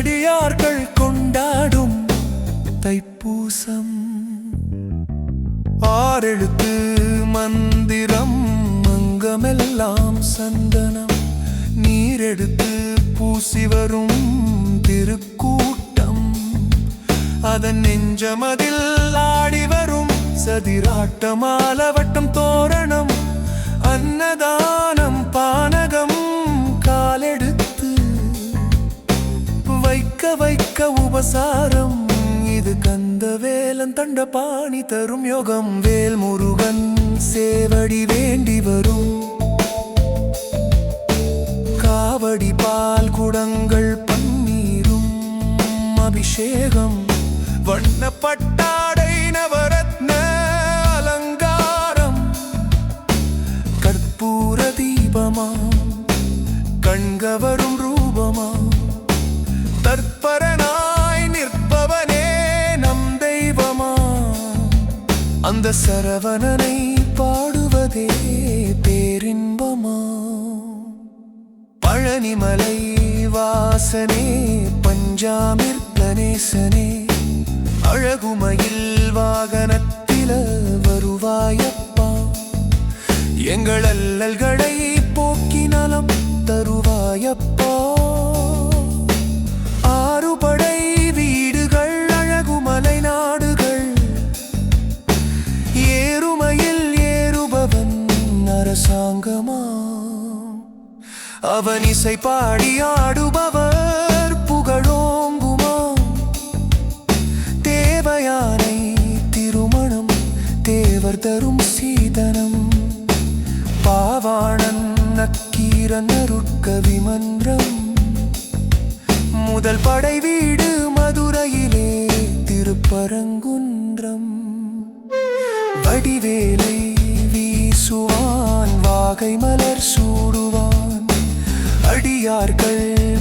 அடியார்கள் கொண்டாடும் தைப்பூசம். ஆறெழுத்து மந்திரம் அங்கமெல்லாம் சந்தனம். நீரெடுத்து பூசி வரும் திருக்கூட்டம். அதன் நெஞ்சமதில் ஆடி வரும் சதிராட்டமாலவட்டம் தோரணம். அன்னதானம் பானகம் நிற்க வைக்க உபசாரம். இது கந்த வேலன் தண்ட பாணி தரும் யோகம். வேல் முருகன் சேவடி வேண்டி வரும். காவடி பால் குடங்கள் பன்னீரும். அபிஷேகம் வண்ணப்பட்ட அந்த சரவணனை பாடுவதே பேரின்பமா? பழனிமலை வாசனே பஞ்சாமிர் கணேசனே அழகுமயில் வாகனத்தில வருவாயப்பா. எங்கள் அல்லல்களை போக்கி இசை பாடி ஆடுபவர் புகழோங்குமா? தேவயானை திருமணம் தேவர் தரும் சீதனம். பாவாணன் நக்கீரன் அருட்கவி மன்றம். முதல் படை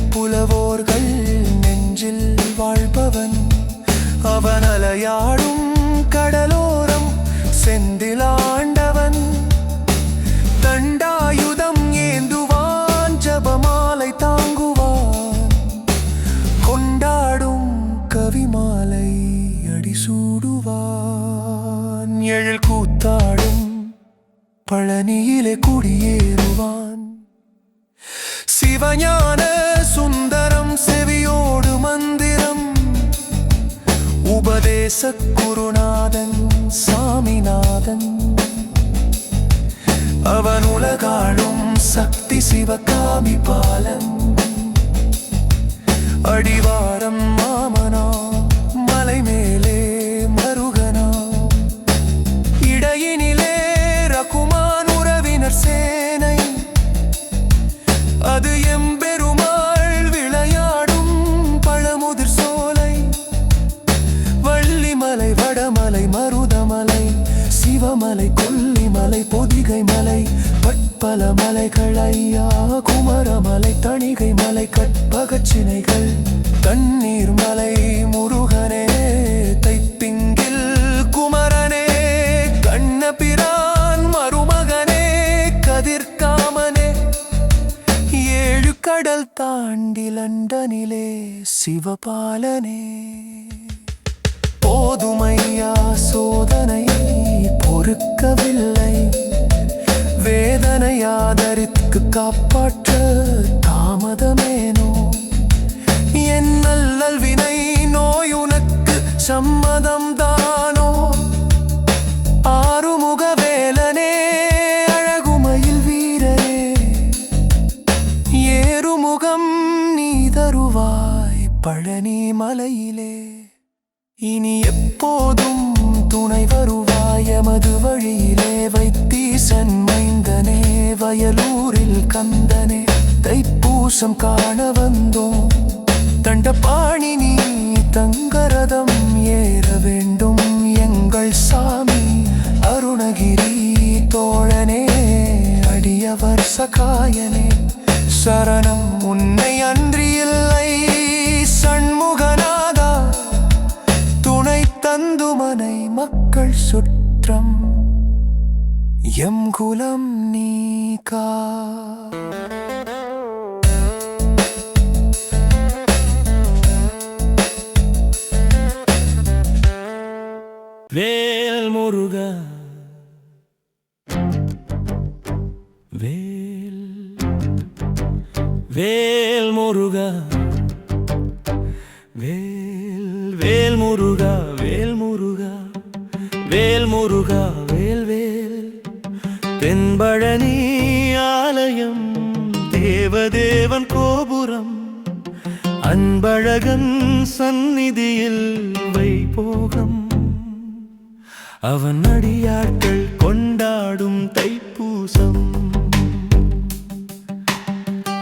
புலவோர்கள் நெஞ்சில் வாழ்பவன். அவன் அலையாடும் கடலோரம் செந்திலாண்டவன் தண்டாயுதம் ஏந்துவான் ஜபமாலை தாங்குவான். கொண்டாடும் கவிமாலை அடிசூடுவான். எழில் கூத்தாடும் பழனியிலே குடியேறுவான். சிவஞான சுந்தரம் செவியோடு மந்திரம். உபதேச குருநாதன் சாமிநாதன். அவன் உலகாளும் சக்தி சிவகாமி பாலன் அடிவாரம் தணிகை மலை பட்பல மலைகள் ஐயா குமரமலை தணிகை மலை கற்பகச்சினைகள். தண்ணீர் மலை முருகனே தைப்பிங்கில் குமரனே கண்ணபிரான் மருமகனே கதிர்காமனே. ஏழு கடல் தாண்டி லண்டனிலே சிவபாலனே. போதுமையா சோதனை பொறுக்கவில்லை. ஆதரித்து காப்பாற்ற தாமதமேனோ? என் நல்லல் வினை நோய் உனக்கு சம்மதம் தானோ ஆறுமுக வேலனே அழகுமயில் வீரரே. ஏறுமுகம் நீ தருவாய் பழனி மலையிலே. இனி எப்போதும் துணை வருவாய் எமது வழியிலே வைத்தீர் வைத்தீசன் மைந்தனே வயலூரில் கந்தனே தைப்பூசம் காண வந்தோம். தண்டபாணி நீ தங்கரதம் ஏற வேண்டும் எங்கள் சாமி அருணகிரி தோழனே அடியவர் சகாயனே சரணம் உன்னை அன் எம் குலம் நீக்கா வேல் முருக. வேல். வேல் முருக. வேல் வேல் முருகா வேல் முருகா. வேல் முருகா வேல் வேல். தென்பழனி ஆலயம் தேவதேவன் கோபுரம் அன்பழகன் சந்நிதியில் வைபோகம். அவன் அடியாட்கள் கொண்டாடும் தைப்பூசம்.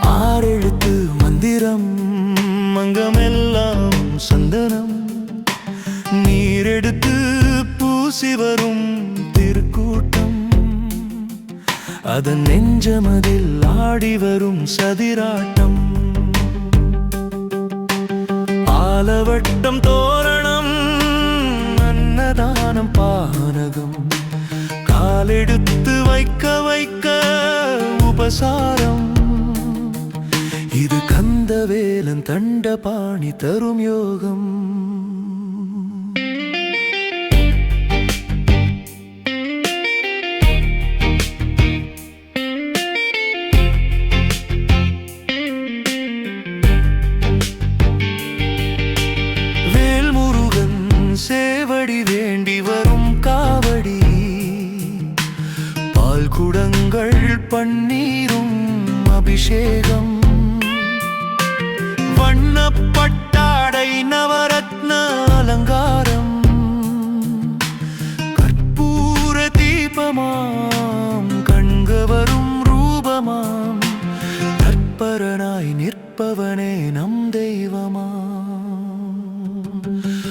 ஆறெழுத்து மந்திரம் மங்கமெல்லாம் சந்தனம். நீரெடுத்து பூசி வரும் அதன் நெஞ்சமதில் ஆடி வரும் சதிராட்டம். ஆலவட்டம் தோரணம் அன்னதானம் பானகம். காலெடுத்து வைக்க வைக்க உபசாரம். இது கந்தவேலன் தண்டபாணி தரும் யோகம். பன்னீரும் அபிஷேகம். வண்ணப்பட்டாடை நவரத்ன அலங்காரம். கற்பூர தீபமாம் கண்கவரும் ரூபமாம். தற்பரனாய் நிற்பவனே நம் தெய்வமா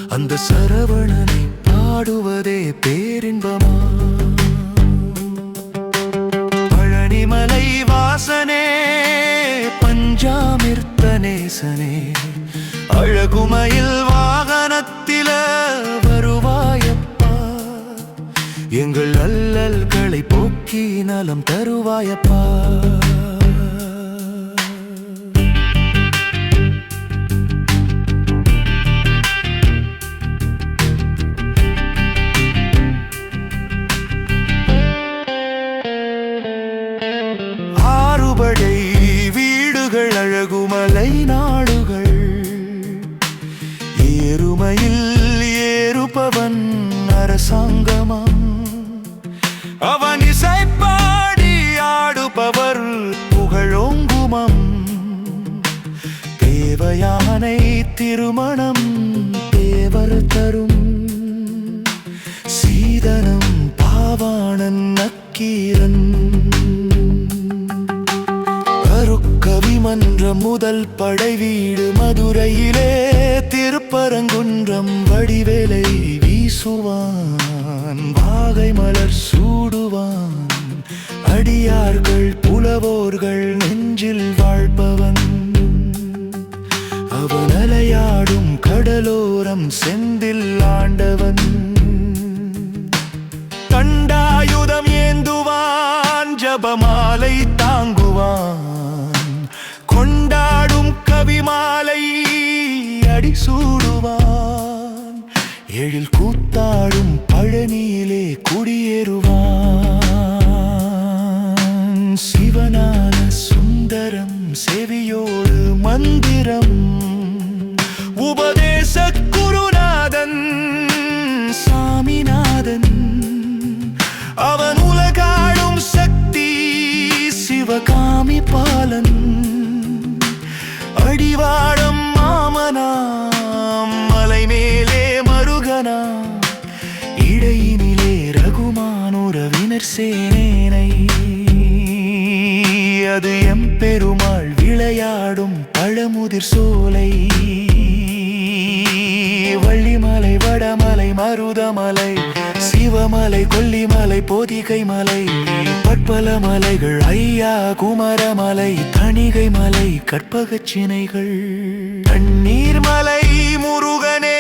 அந்த சரவணன் நலம் தருவாயப்பா. ஆறுபடை வீடுகள் அழகுமலை நாடுகள். ஏறுமையில் ஏறுபவன் அவன் தேவயானை திருமணம் தேவர் தரும். கடலோரம் செந்தில் ஆண்டவன். தண்டாயுதம் ஏந்துவான் ஜபமாலை தாங்குவான். கொண்டாடும் கவிமாலை அடி சூடுவான் எழில் கூத்தாடும் பழனியிலே குடியேறுவான். சிவனான சுந்தரம் செவியோடு தமிழ் சேனை. அது எம் பெருமாள் விளையாடும் பழமுதிர் சோலை. வள்ளிமலை வடமலை மருதமலை சிவமலை கொல்லிமலை போதிகை மலை பற்பல மலைகள் ஐயா குமரமலை தணிகை மலை கற்பகச்சினைகள் தண்ணீர் மலை முருகனே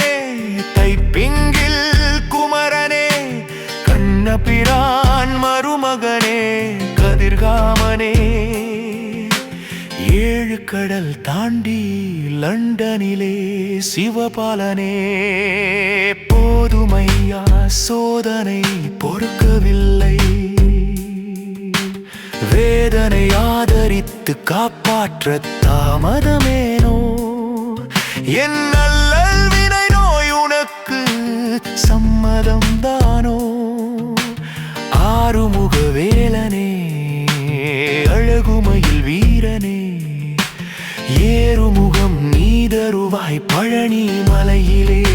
தைப்பிங்கில் குமரனே கண்ணபிரா ஏழு கடல் தாண்டி லண்டனிலே சிவபாலனே போதுமையா சோதனை பொறுக்கவில்லை. வேதனை ஆதரித்து காப்பாற்ற தாமதமேனோ? என் நல்லல் வினை நோய் உனக்கு சம்மதம் தானோ? ஆறுமுக வேலனே நீதருவாய் பழனி மலையிலே.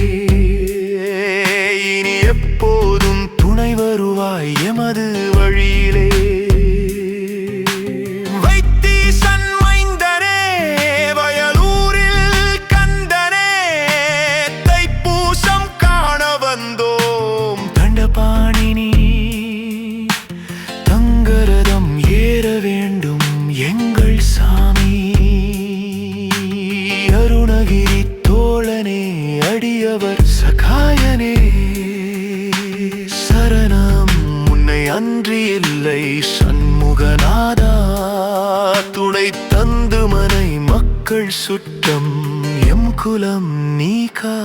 மக்கள் சுற்றம் எம் குலம் நீ கா